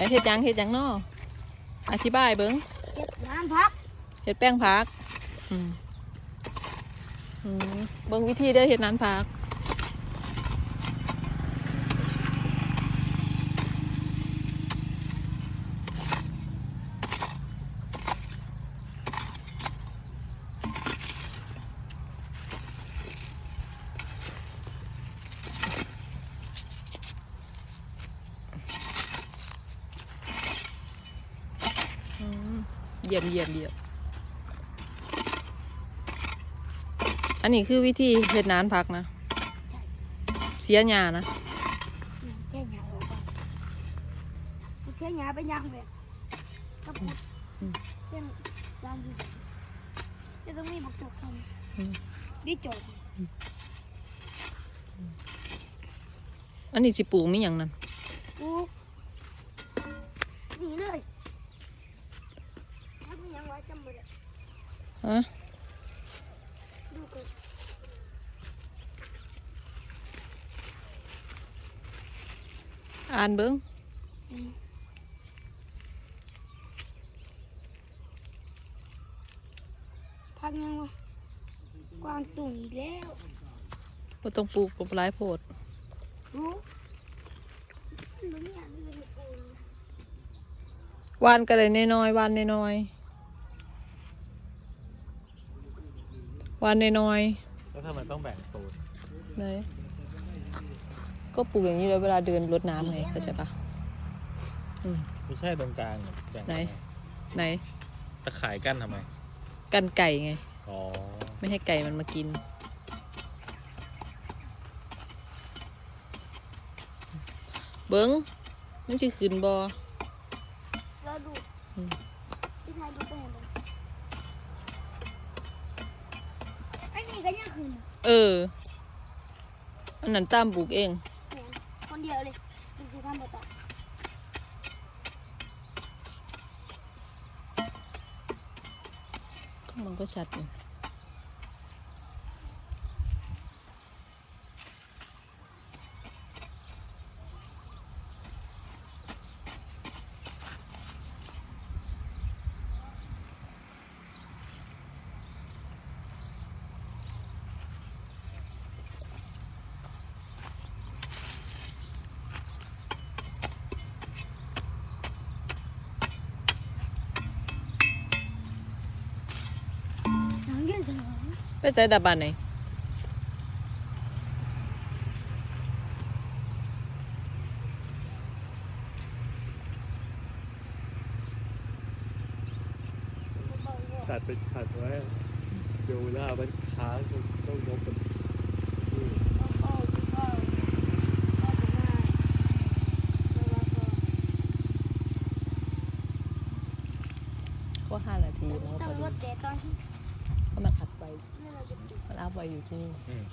ไอเฮ็ดหยังเฮ็ดหยังเนาะอธิบายเบิ้งเก็บน้ำพักเฮ็ดแป้งพักอืมอืมเบิ้งวิธีเด้อเฮ็ดนั้นพัก อืม เยี่ยมเยี่ยมเยี่ยมอันนี้คือวิธีเฮ็ดนานพักนะ เสียหญ้านะอืมเชี่ยหยาออกก่อนเชี่ยหยาไปยังเลยกระปุกเป็นยางดีจะต้องมีบักจกทอืมำดีจบอันนี้สิปลูกมีอย่างนั้น กูหนีเลยถ้าไม่ยังไว้จำไม่ได้ ฮะดูกันอ่านเบิ้งอืมพักยังวะกวางตุ่งอีกแล้วบ่ต้องปลูกบ่หลายโพดรู้มันไม่อยากเรียนกูเลยหวานก็ได้น้อยๆหวานน้อยๆ วานน้อยแล้วทำไมต้องแบ่งโซนๆไหนก็ปลูกอย่างนี้เลยเวลาเดินรดน้ำไงเข้าใจปะอืมไม่ใช่ตรงกลางเหรอแบ่งไหน ไหน ตะข่ายกั้นทำไม กันไก่ไง อ๋อ ไม่ให้ไก่มันมากิน เบิ้งมันจะขึ้นบอแล้วดูอืมที่ไทยดูไปเห็นไหม ก็ยังคืนเออ อันนั้นตามบุกเอง คนเดียวเลยดูสิทำหมดอะมันก็ชัดอยู่ ไปใส่ดับบ้านไหนเบาๆตัดเป็นขัดไว้ดูหน้ามันค้างต้องยกเป็นนี่เบาๆเบาๆเบาๆเบาๆก็ห้านาทีแต่มันนี่ก็พองดี ต้อรถแต่ตอนที่เพราะมันอัดไปนี่เราจะปลูกมันอัพไว้อยู่ที่นี่อืม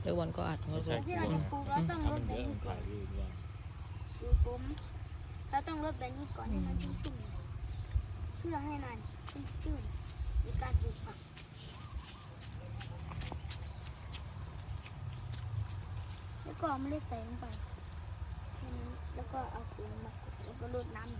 เดี๋ยววันก็อัดมันก็ใช่ที่เราจะปลูกเราต้องถ้ารมัถนแบเยบอะนี้มันก่อขานยดีกว่าดูผมเราต้องรดแบบนี้ก่อนให้มันชุ่มๆเพื่อให้มันชื้นๆในการปลูกผักแล้วก็เอาเมล็ดใส่ลงไปแค่นั้นแล้วก็เอาปุ๋ยมาแล้วก็รดน้ำ